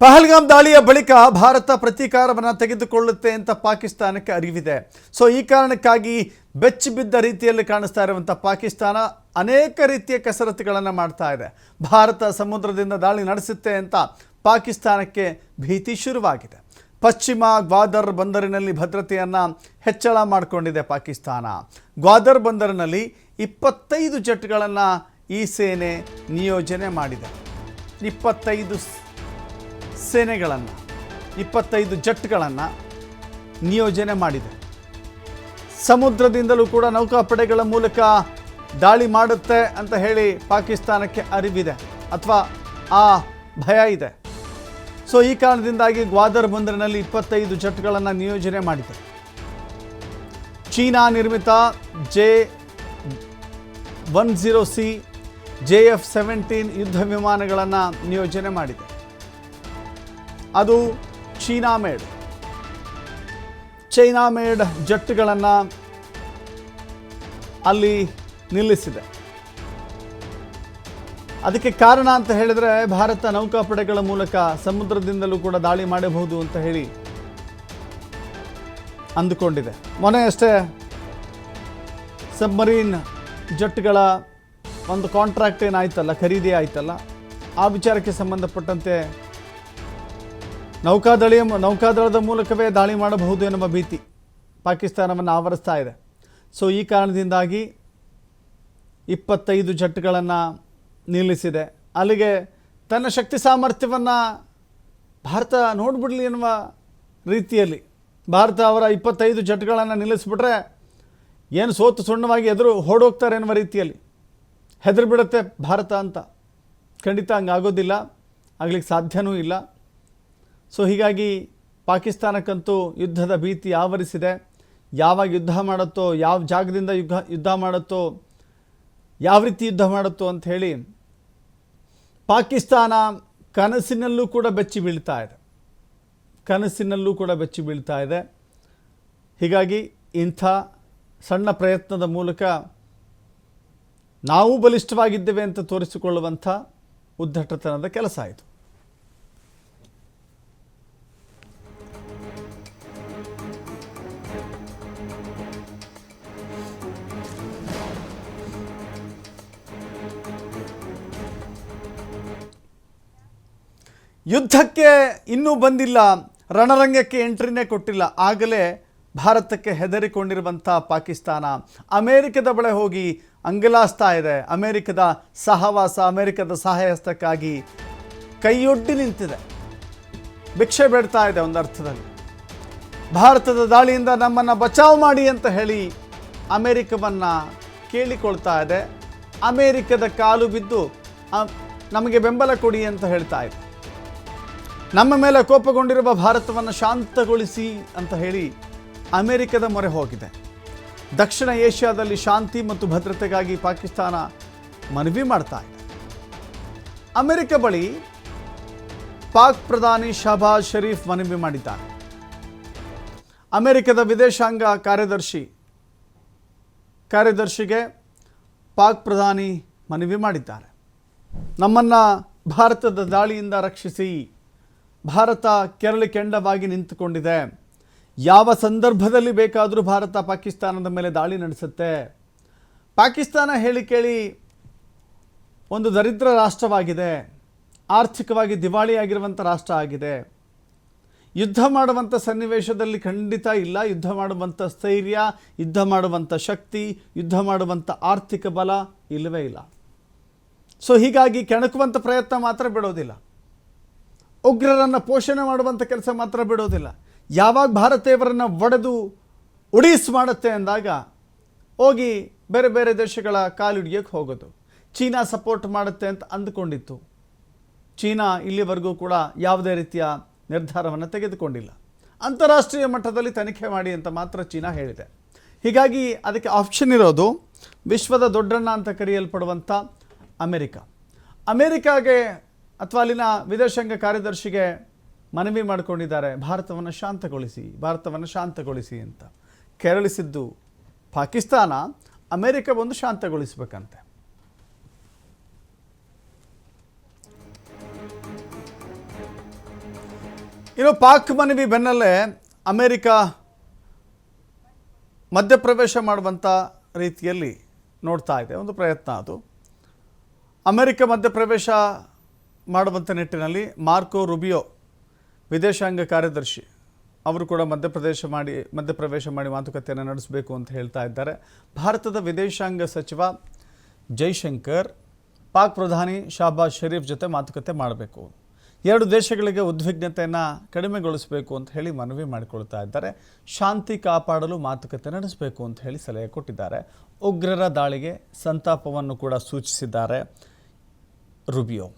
ಪಹಲ್ಗಾಮ್ ದಾಳಿಯ ಬಳಿಕ ಭಾರತ ಪ್ರತೀಕಾರವನ್ನು ತೆಗೆದುಕೊಳ್ಳುತ್ತೆ ಅಂತ ಪಾಕಿಸ್ತಾನಕ್ಕೆ ಅರಿವಿದೆ. ಸೊ, ಈ ಕಾರಣಕ್ಕಾಗಿ ಬೆಚ್ಚಿ ಬಿದ್ದ ರೀತಿಯಲ್ಲಿ ಕಾಣಿಸ್ತಾ ಇರುವಂಥ ಪಾಕಿಸ್ತಾನ ಅನೇಕ ರೀತಿಯ ಕಸರತ್ತುಗಳನ್ನು ಮಾಡ್ತಾ ಇದೆ. ಭಾರತ ಸಮುದ್ರದಿಂದ ದಾಳಿ ನಡೆಸುತ್ತೆ ಅಂತ ಪಾಕಿಸ್ತಾನಕ್ಕೆ ಭೀತಿ ಶುರುವಾಗಿದೆ. ಪಶ್ಚಿಮ ಗ್ವಾದರ್ ಬಂದರಿನಲ್ಲಿ ಭದ್ರತೆಯನ್ನು ಹೆಚ್ಚಳ ಮಾಡಿಕೊಂಡಿದೆ ಪಾಕಿಸ್ತಾನ. ಗ್ವಾದರ್ ಬಂದರಿನಲ್ಲಿ ಇಪ್ಪತ್ತೈದು ಜಟ್ಗಳನ್ನು ಈ ಸೇನೆ ನಿಯೋಜನೆ ಮಾಡಿದೆ. ಇಪ್ಪತ್ತೈದು ಸೇನೆಗಳನ್ನು, ಇಪ್ಪತ್ತೈದು ಜಟ್ಗಳನ್ನು ನಿಯೋಜನೆ ಮಾಡಿದೆ. ಸಮುದ್ರದಿಂದಲೂ ಕೂಡ ನೌಕಾಪಡೆಗಳ ಮೂಲಕ ದಾಳಿ ಮಾಡುತ್ತೆ ಅಂತ ಹೇಳಿ ಪಾಕಿಸ್ತಾನಕ್ಕೆ ಅರಿವಿದೆ ಅಥವಾ ಆ ಭಯ ಇದೆ. ಸೊ, ಈ ಕಾರಣದಿಂದಾಗಿ ಗ್ವಾದರ್ ಬಂದರಿನಲ್ಲಿ ಇಪ್ಪತ್ತೈದು ಜಟ್ಗಳನ್ನು ನಿಯೋಜನೆ ಮಾಡಿದೆ. ಚೀನಾ ನಿರ್ಮಿತ J one zero C J F seventeen ಯುದ್ಧ ವಿಮಾನಗಳನ್ನು ನಿಯೋಜನೆ ಮಾಡಿದೆ. ಅದು ಚೀನಾ ಮೇಡ್. ಚೈನಾ ಮೇಡ್ ಜಟ್ಟುಗಳನ್ನು ಅಲ್ಲಿ ನಿಲ್ಲಿಸಿದೆ. ಅದಕ್ಕೆ ಕಾರಣ ಅಂತ ಹೇಳಿದರೆ ಭಾರತ ನೌಕಾಪಡೆಗಳ ಮೂಲಕ ಸಮುದ್ರದಿಂದಲೂ ಕೂಡ ದಾಳಿ ಮಾಡಬಹುದು ಅಂತ ಹೇಳಿ ಅಂದುಕೊಂಡಿದೆ. ಮೊನ್ನೆಯಷ್ಟೇ ಸಬ್ಮರೀನ್ ಜಟ್ಗಳ ಒಂದು ಕಾಂಟ್ರಾಕ್ಟ್ ಏನಾಯ್ತಲ್ಲ, ಖರೀದಿ ಆಯ್ತಲ್ಲ, ಆ ವಿಚಾರಕ್ಕೆ ಸಂಬಂಧಪಟ್ಟಂತೆ ನೌಕಾದಳಿಯ ನೌಕಾದಳದ ಮೂಲಕವೇ ದಾಳಿ ಮಾಡಬಹುದು ಎನ್ನುವ ಭೀತಿ ಪಾಕಿಸ್ತಾನವನ್ನು ಆವರಿಸ್ತಾ ಇದೆ. ಸೊ ಈ ಕಾರಣದಿಂದಾಗಿ ಇಪ್ಪತ್ತೈದು ಜಟ್ಗಳನ್ನು ನಿಲ್ಲಿಸಿದೆ. ಅಲ್ಲಿಗೆ ತನ್ನ ಶಕ್ತಿ ಸಾಮರ್ಥ್ಯವನ್ನು ಭಾರತ ನೋಡ್ಬಿಡ್ಲಿ ಎನ್ನುವ ರೀತಿಯಲ್ಲಿ ಭಾರತ ಅವರ ಇಪ್ಪತ್ತೈದು ಜಟ್ಗಳನ್ನು ನಿಲ್ಲಿಸ್ಬಿಟ್ರೆ ಏನು ಸೋತು ಸುಣ್ಣವಾಗಿ ಎದುರು ಓಡೋಗ್ತಾರೆ ಎನ್ನುವ ರೀತಿಯಲ್ಲಿ ಹೆದರಿ ಬಿಡುತ್ತೆ ಭಾರತ ಅಂತ. ಖಂಡಿತ ಹಂಗಾಗೋದಿಲ್ಲ. ಆಗ್ಲಿಕ್ಕೆ ಸಾಧ್ಯವೂ ಇಲ್ಲ. ಸೊ ಹೀಗಾಗಿ ಪಾಕಿಸ್ತಾನಕ್ಕಂತೂ ಯುದ್ಧದ ಭೀತಿ ಆವರಿಸಿದೆ. ಯಾವಾಗ ಯುದ್ಧ ಮಾಡುತ್ತೋ, ಯಾವ ಜಾಗದಿಂದ ಯುದ್ಧ ಯುದ್ಧ ಮಾಡುತ್ತೋ, ಯಾವ ರೀತಿ ಯುದ್ಧ ಮಾಡುತ್ತೋ ಹೇಳಿ ಪಾಕಿಸ್ತಾನ ಕನಸಿನಲ್ಲೂ ಕೂಡ ಬೆಚ್ಚಿ ಬೀಳ್ತಾ ಇದೆ. ಕನಸಿನಲ್ಲೂ ಕೂಡ ಬೆಚ್ಚಿ ಬೀಳ್ತಾ ಇದೆ. ಹೀಗಾಗಿ ಇಂಥ ಸಣ್ಣ ಪ್ರಯತ್ನದ ಮೂಲಕ ನಾವು ಬಲಿಷ್ಠವಾಗಿದ್ದೇವೆ ಅಂತ ತೋರಿಸಿಕೊಳ್ಳುವಂಥ ಉದ್ದಟತನದ ಕೆಲಸ ಆಯಿತು ಯುದ್ಧಕ್ಕೆ ಇನ್ನೂ ಬಂದಿಲ್ಲ, ರಣರಂಗಕ್ಕೆ ಎಂಟ್ರಿನೇ ಕೊಟ್ಟಿಲ್ಲ. ಆಗಲೇ ಭಾರತಕ್ಕೆ ಹೆದರಿಕೊಂಡಿರುವಂಥ ಪಾಕಿಸ್ತಾನ. ಅಮೇರಿಕದ ಬಳೆ ಹೋಗಿ ಅಂಗಲಾಸ್ತಾ ಇದೆ. ಅಮೇರಿಕದ ಸಹವಾಸ, ಅಮೇರಿಕದ ಸಹಾಯಸ್ತಕ್ಕಾಗಿ ಕೈಯೊಡ್ಡಿ ನಿಂತಿದೆ. ಭಿಕ್ಷೆ ಬೇಡ್ತಾ ಇದೆ ಒಂದು ಅರ್ಥದಲ್ಲಿ. ಭಾರತದ ದಾಳಿಯಿಂದ ನಮ್ಮನ್ನು ಬಚಾವ್ ಮಾಡಿ ಅಂತ ಹೇಳಿ ಅಮೇರಿಕವನ್ನು ಕೇಳಿಕೊಳ್ತಾ ಇದೆ. ಅಮೇರಿಕದ ಕಾಲು ಬಿದ್ದು ನಮಗೆ ಬೆಂಬಲ ಕೊಡಿ ಅಂತ ಹೇಳ್ತಾ ಇದೆ. ನಮ್ಮ ಮೇಲೆ ಕೋಪಗೊಂಡಿರುವ ಭಾರತವನ್ನು ಶಾಂತಗೊಳಿಸಿ ಅಂತ ಹೇಳಿ ಅಮೆರಿಕದ ಮೊರೆ ಹೋಗಿದೆ. ದಕ್ಷಿಣ ಏಷ್ಯಾದಲ್ಲಿ ಶಾಂತಿ ಮತ್ತು ಭದ್ರತೆಗಾಗಿ ಪಾಕಿಸ್ತಾನ ಮನವಿ ಮಾಡ್ತಾ ಇದೆ. ಅಮೆರಿಕ ಬಳಿ ಪಾಕ್ ಪ್ರಧಾನಿ ಶಹಬಾಜ್ ಶರೀಫ್ ಮನವಿ ಮಾಡಿದ್ದಾರೆ. ಅಮೆರಿಕದ ವಿದೇಶಾಂಗ ಕಾರ್ಯದರ್ಶಿ ಕಾರ್ಯದರ್ಶಿಗೆ ಪಾಕ್ ಪ್ರಧಾನಿ ಮನವಿ ಮಾಡಿದ್ದಾರೆ. ನಮ್ಮನ್ನು ಭಾರತದ ದಾಳಿಯಿಂದ ರಕ್ಷಿಸಿ ಭಾರತ ಕೆರಳಿ ಕೆಂಡವಾಗಿ ನಿಂತುಕೊಂಡಿದೆ. ಯಾವ ಸಂದರ್ಭದಲ್ಲಿ ಬೇಕಾದರೂ ಭಾರತ ಪಾಕಿಸ್ತಾನದ ಮೇಲೆ ದಾಳಿ ನಡೆಸುತ್ತೆ? ಪಾಕಿಸ್ತಾನ ಹೇಳಿ ಕೇಳಿ ಒಂದು ದರಿದ್ರ ರಾಷ್ಟ್ರವಾಗಿದೆ. ಆರ್ಥಿಕವಾಗಿ ದಿವಾಳಿಯಾಗಿರುವಂಥ ರಾಷ್ಟ್ರ ಆಗಿದೆ. ಯುದ್ಧ ಮಾಡುವಂಥ ಸನ್ನಿವೇಶದಲ್ಲಿ ಖಂಡಿತ ಇಲ್ಲ. ಯುದ್ಧ ಮಾಡುವಂಥ ಸ್ಥೈರ್ಯ, ಯುದ್ಧ ಮಾಡುವಂಥ ಶಕ್ತಿ, ಯುದ್ಧ ಮಾಡುವಂಥ ಆರ್ಥಿಕ ಬಲ ಇಲ್ಲವೇ ಇಲ್ಲ. ಸೊ ಹೀಗಾಗಿ ಕೆಣಕುವಂಥ ಪ್ರಯತ್ನ ಮಾತ್ರ ಬಿಡೋದಿಲ್ಲ. ಉಗ್ರರನ್ನು ಪೋಷಣೆ ಮಾಡುವಂಥ ಕೆಲಸ ಮಾತ್ರ ಬಿಡೋದಿಲ್ಲ. ಯಾವಾಗ ಭಾರತೀಯವರನ್ನು ಒಡೆದು ಉಡೀಸ್ ಮಾಡುತ್ತೆ ಅಂದಾಗ ಹೋಗಿ ಬೇರೆ ಬೇರೆ ದೇಶಗಳ ಕಾಲಿಡಿಯೋಕ್ಕೆ ಹೋಗೋದು. ಚೀನಾ ಸಪೋರ್ಟ್ ಮಾಡುತ್ತೆ ಅಂತ ಅಂದುಕೊಂಡಿತ್ತು. ಚೀನಾ ಇಲ್ಲಿವರೆಗೂ ಕೂಡ ಯಾವುದೇ ರೀತಿಯ ನಿರ್ಧಾರವನ್ನು ತೆಗೆದುಕೊಂಡಿಲ್ಲ. ಅಂತಾರಾಷ್ಟ್ರೀಯ ಮಟ್ಟದಲ್ಲಿ ತನಿಖೆ ಮಾಡಿ ಅಂತ ಮಾತ್ರ ಚೀನಾ ಹೇಳಿದೆ. ಹೀಗಾಗಿ ಅದಕ್ಕೆ ಆಪ್ಷನ್ ಇರೋದು ವಿಶ್ವದ ದೊಡ್ಡಣ್ಣ ಅಂತ ಕರೆಯಲ್ಪಡುವಂಥ ಅಮೆರಿಕ. ಅಮೆರಿಕಾಗೆ ಅಥವಾ ಅಲ್ಲಿನ ವಿದೇಶಾಂಗ ಕಾರ್ಯದರ್ಶಿಗೆ ಮನವಿ ಮಾಡಿಕೊಂಡಿದ್ದಾರೆ, ಭಾರತವನ್ನು ಶಾಂತಗೊಳಿಸಿ ಭಾರತವನ್ನು ಶಾಂತಗೊಳಿಸಿ ಅಂತ. ಕೆರಳಿಸಿದ್ದು ಪಾಕಿಸ್ತಾನ, ಅಮೆರಿಕ ಬಂದು ಶಾಂತಗೊಳಿಸಬೇಕಂತೆ. ಇನ್ನು ಪಾಕ್ ಮನವಿ ಬೆನ್ನಲ್ಲೇ ಅಮೆರಿಕ ಮಧ್ಯಪ್ರವೇಶ ಮಾಡುವಂಥ ರೀತಿಯಲ್ಲಿ ನೋಡ್ತಾ ಇದೆ. ಒಂದು ಪ್ರಯತ್ನ ಅದು. ಅಮೆರಿಕ ಮಧ್ಯಪ್ರವೇಶ ಮಾಡುವಂಥ ನಿಟ್ಟಿನಲ್ಲಿ ಮಾರ್ಕೋ ರುಬಿಯೋ, ವಿದೇಶಾಂಗ ಕಾರ್ಯದರ್ಶಿ, ಅವರು ಕೂಡ ಮಧ್ಯಪ್ರದೇಶ ಮಾಡಿ, ಮಧ್ಯಪ್ರವೇಶ ಮಾಡಿ ಮಾತುಕತೆಯನ್ನು ನಡೆಸಬೇಕು ಅಂತ ಹೇಳ್ತಾ ಇದ್ದಾರೆ. ಭಾರತದ ವಿದೇಶಾಂಗ ಸಚಿವ ಜೈಶಂಕರ್, ಪಾಕ್ ಪ್ರಧಾನಿ ಶಾಬಾಜ್ ಶರೀಫ್ ಜೊತೆ ಮಾತುಕತೆ ಮಾಡಬೇಕು. ಎರಡು ದೇಶಗಳಿಗೆ ಉದ್ವಿಗ್ನತೆಯನ್ನು ಕಡಿಮೆಗೊಳಿಸಬೇಕು ಅಂತ ಹೇಳಿ ಮನವಿ ಮಾಡಿಕೊಳ್ತಾ ಇದ್ದಾರೆ. ಶಾಂತಿ ಕಾಪಾಡಲು ಮಾತುಕತೆ ನಡೆಸಬೇಕು ಅಂತ ಹೇಳಿ ಸಲಹೆ ಕೊಟ್ಟಿದ್ದಾರೆ. ಉಗ್ರರ ದಾಳಿಗೆ ಸಂತಾಪವನ್ನು ಕೂಡ ಸೂಚಿಸಿದ್ದಾರೆ ರುಬಿಯೋ.